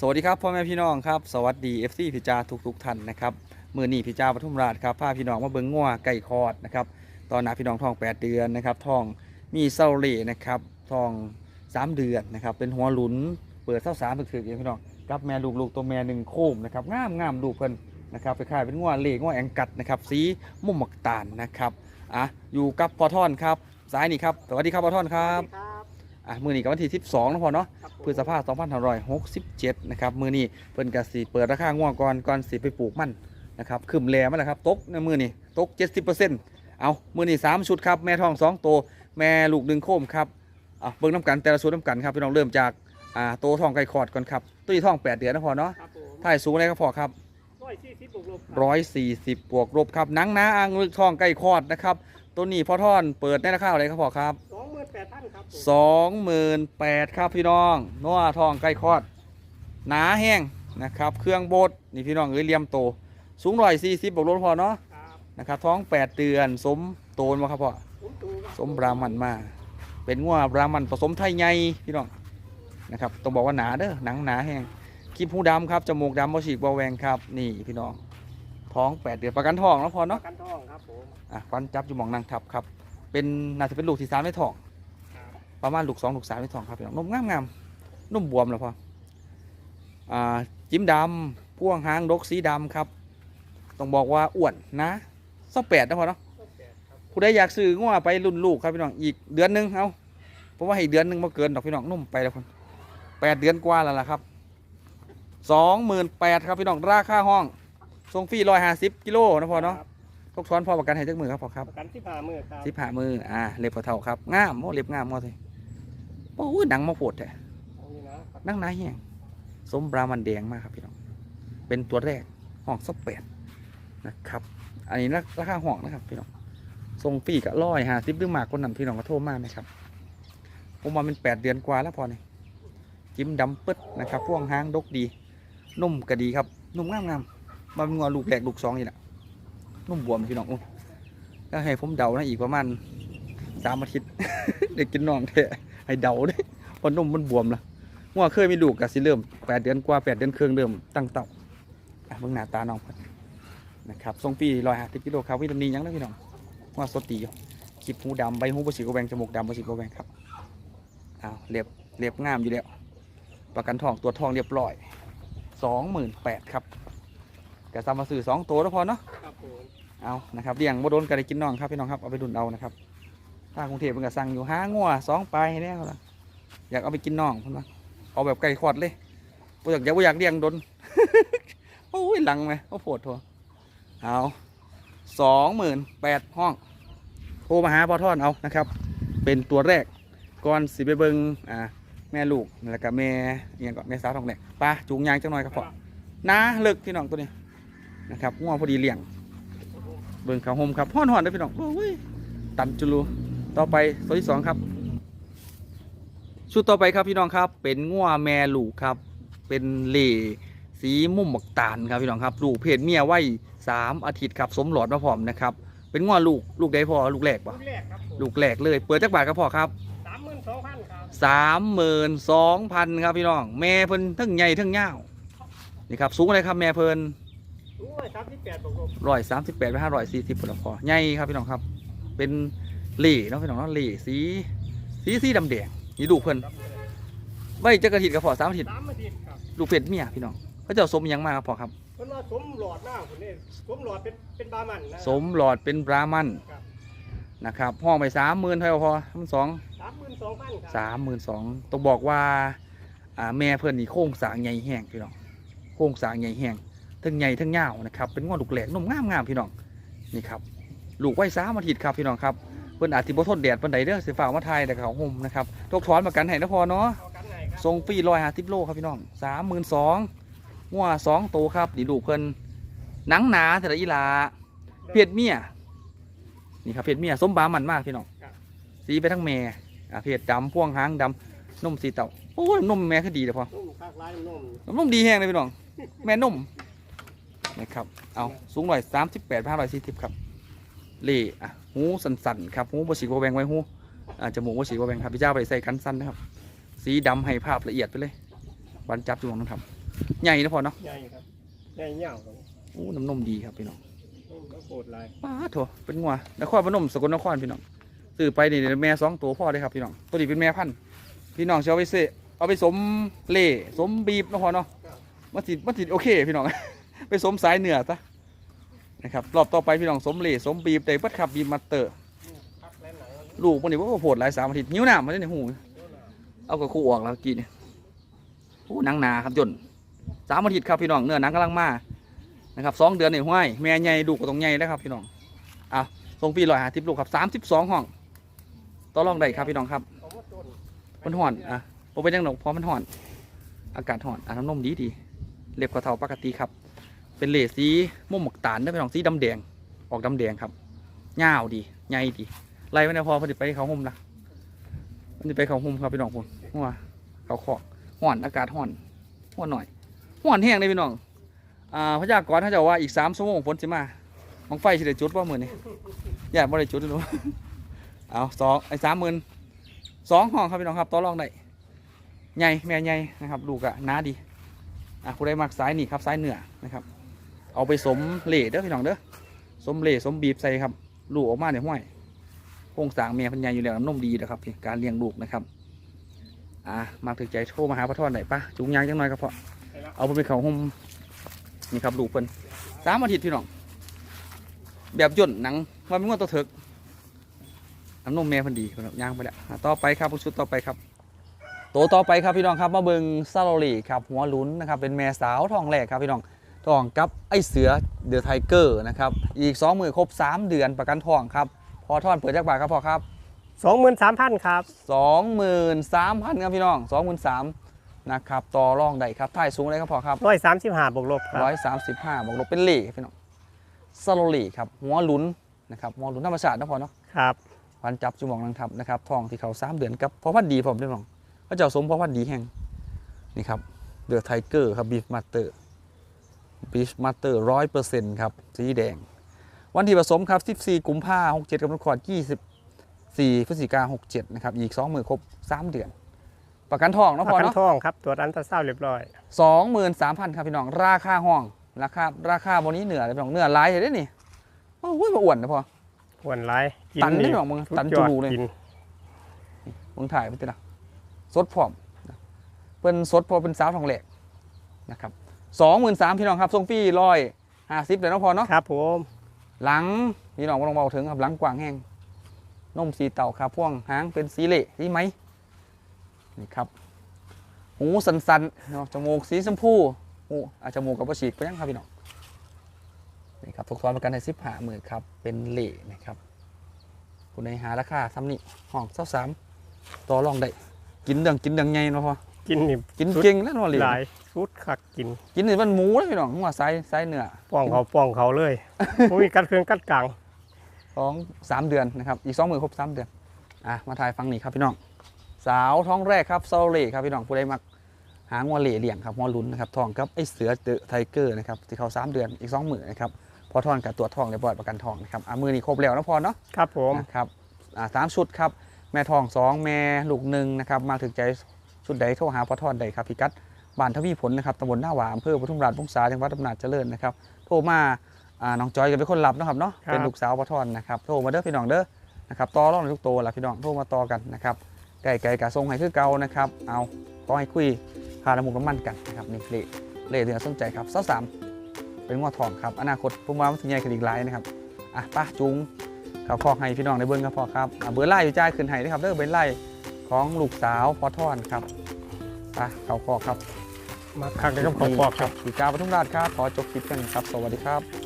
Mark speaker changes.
Speaker 1: สวัสดีครับพ่อแม่พี่น้องครับสวัสดี FC พิจาทุกทุกท่านนะครับมือนีพิจาปทุมราชครับพาพี่น้องมาเบิ้งงัวไก่คอดนะครับตอนหนาพี่น้องทอง 8 เดือนนะครับทองมีเซาเล่นะครับทอง 3 เดือนนะครับเป็นหัวหลุนเปิดเท่าสามถึกๆเองพี่น้องกับแม่ลูกลูกตัวแม่หนึ่งโคมนะครับงามงามดูเพิ่นนะครับไปขายเป็นงัวเล่งัวแองกัดนะครับสีมุมหมักตาลนะครับอะอยู่กับพอท่อนครับสายนี่ครับสวัสดีครับพอท่อนครับ
Speaker 2: สวัสดีครับ
Speaker 1: อะมือนี้กับวันที่ 12นะพอเนาะ
Speaker 2: ครับผม
Speaker 1: พฤษภาคม2567 นะครับ มือนี้เพิ่นกสิเปิดราคาง่วงก่อนก่อนสิไปปลูกมันนะครับขึ้นแลมาแล้วครับตกในมือนี้ตก 70%เอามือนี้3ชุดครับ แม่ทอง2โตวแม่ลูกดึงโคมครับอะเบิ่งน้ำกันแต่ละชุดน้ำกันครับพี่น้องเริ่มจากอ่าโตทองไก่ขอดก่อนครับตุ้ยทอง 8 เดือนนะพอเนาะ
Speaker 2: ครับผม
Speaker 1: ถ่ายสูงเลยครับพอครับ
Speaker 2: ร้อยสี่สิบบวกลบ
Speaker 1: 140บวกลบครับหนังหนาอ่างลึกทองไก่ขอดนะครับตัวนี้พ่อท่อนเปิดในราคาอะไรครับพอครับ
Speaker 2: สองห มื่นแปดพันครับผม
Speaker 1: สองหมื่นแปดครับพี่น้องนัวทองใกล้คลอด หนาแห้งนะครับ เครื่องบดนี่พี่น้องเอ้ยเลียมโต สูงร้อยสี่สิบบวกลบพอเนาะ
Speaker 2: ครับ
Speaker 1: นะครับ ท้องแปดเดือน สมโตนมาครับพ่อ
Speaker 2: ผมดูครับ
Speaker 1: สมบรามันมา เป็นงัวบรามันผสมไทยใหญ่พี่น้องนะครับต้องบอกว่าหนาเด้อหนังหนาแห้งขี้หูดำครับจมูกดำบฉีกบอแวงครับ นี่พี่น้อง ท้องแปดเดือนประกันทองแล้วพอ
Speaker 2: ป
Speaker 1: เนาะ
Speaker 2: ระกันทองครับผม
Speaker 1: อะฟันจับอยู่หมองนางทับครับ เป็นน่าจะเป็นลูกที่สามในท้อง
Speaker 2: ครับ
Speaker 1: ประมาณลูกสองลูกสามลูกสองครับพี่น้องนมงามงามๆนุ่มบวมแล้วพออ่าจิ้มดำพ่วงหางดกสีดำครับต้องบอกว่าอ้วนนะสักแปดนะพอเนาะ
Speaker 2: ก็แปดครับ
Speaker 1: ผู้ใดอยากซื้อง้อไปรุ่นลูกครับพี่น้องอีกเดือนหนึงเอาเพราะว่าให้เดือนหนึงมาเกินดอกพี่น้องนุ่มไปแล้วคนแปดเดือนกว่าแล้วล่ะครับสองหมื่นแปดครับพี่น้องราคาห้องส่งฟรีร้อยห้าสิบกิโลนะพอเนาะ
Speaker 2: ครับ
Speaker 1: ทกซ้อนพอประกันให้จักมือครับพอครับ
Speaker 2: ประกันที่ผ่ามือครับ
Speaker 1: สิบห้ามืออ่าเล็บพอเท่าครับงามโมเล็บงามโมสิ โอ้ยหนังมาโผดแท้
Speaker 2: เอานี่นะครับ
Speaker 1: นั่งนายแห้งสมบรามันแดงมากครับพี่น้อง เป็นตัวแรกห้องสักแปดนะครับ อันนี้ราคาห้องนะครับพี่น้องทรงฟรีกับร้อยห้าสิบหรือมากคนนั้นพี่น้องก็โทรมาไหมครับ ผมว่าเป็นแปดเดือนกว่าแล้วพอนี่จิ้มดำปึ๊ดนะครับพ่วงหางดกดี นุ่มก็ดีครับ นุ่มงามงามๆมันงอลูกแรกลูกสองนี่แหละนุ่มบวมพี่น้องอุ๊ยก็ให้ผมเดานะอีกประมาณสามอาทิตย์เด็กกินน้องแท้ ให้เดาเด้เพราะนุ่มมันบวมละงัวเคยมีลูกกับสิเริ่มแปดเดือนกว่าแปดเดือนครึ่งเริ่มตั้งเต่าอะเบิ่งหน้าตาน้องเพิ่นนะครับทรงปีร้อยห้าสิบกิโลครับวิตามินยังนะพี่น้องงัวสดดีอยู่ขีบหูดำใบหูบสีกระแวงจมูกดำบสีกระแวงครับอ้าวเรียบเรียบงามอยู่แล้วประกันทองตัวทองเรียบร้อยสองหมื่นแปดครับกระซามาซื้อสองตัวแล้วพอเนาะ
Speaker 2: ครับผม
Speaker 1: เอานะครับเลี้ยงบ่โดนกันได้กินน้องครับพี่น้องครับเอาไปดุนเอานะครับ ถ้ากรุงเทพมันก็สั่งอยู่ห้างัวสองไปลายเนี่ยเขาละอยากเอาไปกินน้องเพิ่นว่าเอาแบบไก่ขอดเลยบ่อยากอยากบ่อยากเลี้ยงดนโอ้ยหลังไหมเขาโผดโทรเอาสองหมื่นแปดห้องโทรมาหาพอทอนเอานะครับ เป็นตัวแรกก่อนสิไปเบิงอ่าแม่ลูกแล้วก็แม่เอียงก็แม่สาวทองแหลกปลาจูงยางจังหน่อยครับพ่อน้าเลิกพี่น้องตัวนี้นะครับง่วงพอดีเลี้ยงเบิงเขาวโฮมครับห้อนหอนๆเด้พี่น้องโอ้ยตันจุลู ต่อไปตัวที่สองครับ ชุดต่อไปครับพี่น้องครับ เป็นงัวแม่ลูกครับ เป็นเหล่สีมุมหมกตาลครับพี่น้องครับ ลูกเพศเมียไว้สามอาทิตย์ครับ สมหลอดมาพร้อมนะครับ เป็นงัวลูกลูกใดพอลูกแรก
Speaker 2: ลู
Speaker 1: ปะ
Speaker 2: กแรกครับผม
Speaker 1: ลูกแรกเลยเปิดจักบาทครับพ่อครับ
Speaker 2: สามหมื่นสองพันครับ
Speaker 1: สามหมื่นสองพันครับพี่น้อง แม่เพิ่นทั้งใหญ่ทั้งยาวนี่ครับสูงอะไรครับแม่เพิ่น
Speaker 2: รู้ว่าสามสิบแปดบวกลบ
Speaker 1: ร้อยสามสิบแปดไปห้าร้อยสี่สิบพอพอใหญ่ครับพี่น้องครับ เป็นเหล่เนาะพี่น้องเนาะเหล่สีสีสีดำแดงนี่ลูกเพิ่น
Speaker 2: ครับ
Speaker 1: ไว้จักอาทิตย์กับพอสามอาทิตย์
Speaker 2: สามอาทิตย์ครับ
Speaker 1: ลูกเพชรเมียพี่น้องเขาเจ้าสมอิหยังมากครับพ่อครับ
Speaker 2: เพิ่นว่าสมหลอดหน้าคนนี้สมหลอดเป็นเป็นบามันนะ
Speaker 1: สมหลอดเป็นบรามัน
Speaker 2: ครับ
Speaker 1: นะครับห้องไปสามหมื่นเท่าพอทั้งสอง
Speaker 2: สามหมื่นสองพันครับ
Speaker 1: สามหมื่นสองต้องบอกว่าอ่า แม่เพื่อนนี่โค้งสร้างใหญ่แห้งพี่น้องโค้งสร้างใหญ่แห้งทั้งใหญ่ทั้งยาวนะครับเป็นงอลูกแหลกนมงามงามๆพี่น้องนี่ครับลูกไว้สามอาทิตย์ครับพี่น้องครับเพิ่นอาจสิบ่ทนแดดปานใดเด้อสิฝ่ากมาไทยแต่เขาห่มนะครับทกถอนประกันให้นะพอเนาะ
Speaker 2: เอากันไหนครับ
Speaker 1: ทรงฟรีร้อยห้าสิบโลครับพี่น้องสามหมื่นสองงัวสองตัวครับดีลูกเพิ่นหนังหนาแต่ละอีหลาเพศเมียนี่ครับเพศเมียสมบามันมากพี่น้อง
Speaker 2: ครับ
Speaker 1: สีไปทั้งแม่อ่าเพศดำพ่วงหางดำนุ่มสีเต่าโอ้ยนุ่มแม่คือดีเลยพอ
Speaker 2: นุ่มคากลายนุ่ม
Speaker 1: นุ่มดีแห้งเลยพี่น้องแม่นุ่มนะครับเอาสูงหน่อยสามสิบแปดห้าร้อยสี่สิบครับ เล่อะหูสันๆครับหูบสีบแบงไว้หูอ่าจมูกบสีบแบงครับพี่เจ้าไปใส่กันสั้นนะครับ สีดำให้ภาพละเอียดไปเลยวันจับจุงน้องทใหญ่นะพอเนาะ
Speaker 2: ใหญ่ครับใหญ่ยาวครับ
Speaker 1: โอ้น้ำนมดีครับพี่น้อง
Speaker 2: มันโคตรหลาย
Speaker 1: ป้าดโถเป็นงัวนครพนมสกลนครพี่น้องซื้อไปนี่แม่สองตัวพ่อได้ครับพี่น้องตัวนี้เป็นแม่พันธุ์พี่น้องสิเชียวไปเสเอาไปสมเล่สมบีบนะพอเนาะมันติมันติโอเคพี่น้องไปสมสายเหนือซะ นะครับรอบต่อไปพี่น้องสมเล่สมบีบได้เบัดครับบีบมาเตอร์
Speaker 2: ลู
Speaker 1: กมันนี่ว่าโผดหลายสามอาทิตย์หิวหน้ำมาได้ในหูเอากับคู่ออกแล้วกินโอ้หนังหนาครับจนสามอาทิตย์ครับพี่น้องเนื้อหนังกำลังมานะครับสองเดือนนี่ห้วยแม่ใหญ่ลูกก็ต้องใหญ่นะครับพี่น้องเอาทรงปีลอยหาทิพลูกครับสามสิบสองห้องต่อรองได้ครับพี่น้องครับมันห่อนอะผมเป็นยังหนกเพราะมันห่อน อากาศห่อนอะน้ำนมดีดีเล็บกระเทาปกติครับ เป็นเลสีม่วงหมกตาลได้อพี่น้องสีดำแดง ออกดำแดงครับยาวดีใหญ่ดีไล่ไม่ได้พอพอดีไปเขาห่มนะมันจะไปเขาห่มครับพี่น้องผมว่าเขาขอกห่อนอากาศห่อนห่อนหน่อยห่อนแห้งเลยพี่น้องอ่าพยากรณ์เขาจะว่าอีกสามชั่วโมงฝนจะมามังไฟสิได้จุดว่าหมือนนี่อย่าบ่ได้จุดเลยเอาสองไอ้สามหมื่นสองห้องครับพี่น้องครับต่อรองได้ใหญ่แม่ใหญ่นะครับลูกอะน้าดีอะผู้ใดมักสายนี่ครับสายเหนือนะครับ เอาไปสมเหล่เด้อพี่น้องเด้อสมเหล่สมบีบใส่ครับลูกออกมาในห้วยโครงสร้างเมียพันยายอยู่แล้วน้ำนมดีนะครับพี่การเลี้ยงลูกนะครับอ่ามาถึงใจโทรมาหาพ่อทอดหน่อยปะจุงยางจังหน่อยครับพ่อเอาไปเป็นเขาห่มนี่ครับลูกเพิ่นสามอาทิตย์พี่น้องแบบย่นหนังว่าไม่งวดตัวเถิกน้ำนมแม่พันดีครับย่างไปแล้วต่อไปครับชุดต่อไปครับโตวต่อไปครับพี่น้องครับมาเบิงซาโลลีครับหัวลุนนะครับเป็นแม่สาวทองแหลกครับพี่น้อง ทองกับไอเสือเดอะไทเกอร์นะครับอีกสองมือครบสามเดือนประกันทองครับพอทอนเปิดจากบาทครับพอครับ
Speaker 2: สองหมื่นสามพันครับ
Speaker 1: สองหมื่นสามพันครับพี่น้องสองหมื่นสามนะครับต่อรองได้ครับถ่ายสูงเลยครับพอครับ
Speaker 2: ร้อยสามสิบห้าบวกลบครั
Speaker 1: ร้อยสามสิบห้าบอกลบเป็นเหล่พี่น้องสโลลีครับหัวหลุนนะครับหัวหลุนธรรมชาตินะพอเนาะ
Speaker 2: ครับ
Speaker 1: พันจับจุมองนังทับนะครับทองที่เขาสามเดือนกับพอพันธุ์ดีผมพี่น้องเขาเจ้าสมพอพันธุ์ดีแห่งนี่ครับเดือดไทเกอร์ครับบีฟมาสเตอร์ บีฟมาสเตอร์ร้อยเปอร์เซ็นต์ครับ สีแดง วันที่ผสมครับ 14 กุมภาหกเจ็ดกับนคร24 พฤศจิกา67 นะครับ อีก2มือครบ 3 เดือน ประกันทอง
Speaker 2: ป
Speaker 1: เนาะ
Speaker 2: ระ
Speaker 1: พอ
Speaker 2: กัน
Speaker 1: เนาะ
Speaker 2: ทองครับตรวจอันตราซาวด์เรียบร้อย
Speaker 1: 23,000 ครับพี่น้อง ราคาห้อง ราคา ราคาบนนี้เหนือเลยพี่น้องเหนือหลายเลยเด้นี่โอ้ยมาอ้วนนะพอ
Speaker 2: อ้วนไรกิ
Speaker 1: ตันได้หรอมึง
Speaker 2: สุด
Speaker 1: ตัน
Speaker 2: ย
Speaker 1: จู
Speaker 2: อด
Speaker 1: รูเลย
Speaker 2: กิน
Speaker 1: มึงถ่ายไปตินะสดพร้อมนะเป็นสดพอเป็นสาวทองแหลกนะครับ 23,000พี่น้องครับทรงฟรีร้อยห้าสิบเลยเนาะพอเนาะ
Speaker 2: ครับ ผม
Speaker 1: หลังพี่น้องบ่ต้องเบาถึงครับหลังกว้างแห้งนมสีเต่าครับพ่วงหางเป็นสีเหละสีไหมนี่ครับหูสันสันๆเนาะจมูกสีชมพูหูอาจมูกกับประฉีกไปยังครับพี่น้องนี่ครับทุกซ้อนประกันในสิบหาหมื่นครับเป็นเหละนะครับคุณในหาราคาซ้ำนี่ห้องเศร้าสามต่อรองได้กินเดืองกินเดืองไงเนาะพอ
Speaker 2: กินนี่
Speaker 1: กินเก่งแล้วเนาะเหละ
Speaker 2: หลายสุดคักกิน
Speaker 1: กินนี่มันหมูเลยพี่น้องหัวไซไซเนื้อ
Speaker 2: ป้องเขาป้องเขาเลยบ่มีกัดเครื่องกัดกลาง
Speaker 1: สองสามเดือนนะครับ อีกสองหมื่นครบสามเดือนอะมาถ่ายฟังนี่ครับพี่น้อง สาวท้องแรกครับเซาเล่ครับพี่น้องผู้ใดมักหางวเล่เลี่ยงครับงวลุ้นนะครับทองครับไอเสือเดอะไทเกอร์นะครับที่เขาสามเดือนอีกสองหมื่นนะครับพอทอนกับตัวจทองเรียบร้อยประกันทองนะครับอะมือนี่ครบแล้วนะพอเนาะ
Speaker 2: ครับผม
Speaker 1: นะครับอ่าสามชุดครับแม่ทองสองแม่ลูกหนึ่งนะครับมาถึงใจ ชุดใดโทรหาพอทอนใดครับพิกัดบ้านทวีผลนะครับตำบลหน้าหวามอำเภอปทุมราชวงศาจังหวัดอำนาจเจริญนะครับโทรมาอ่าน้องจอยจะเป็นคนรับเนาะครับเนาะเป็นลูกสาวพอทอนนะครับโทรมาเด้อพี่น้องเด้อนะครับต่อรองในทุกตัวละพี่น้องโทรมาต่อกันนะครับไก่ไก่กะทรงให้คือเก่านะครับเอาก็ให้คุยพาละมุกน้ำมันกันนะครับนี่เละเละเดือสนใจครับเสาสามเป็นงวดทองครับอนาคตผมว่ามันสิใหญ่ขึ้นอีกหลายนะครับอะป้าจุงเขาคอกให้พี่น้องได้เบิ้งก็พอครับอะเบอร์ไล่อยู่จ่ายขึ้นให้นะครับเด้อเบอร์ไล่ ของลูกสาวพอทอนครับไป้าเขาคอกครับ
Speaker 2: มาคักเลยครับขอปอกครับ
Speaker 1: สีกาปทุมราชครับ ขอจบคลิปกันครับ สวัสดีครับ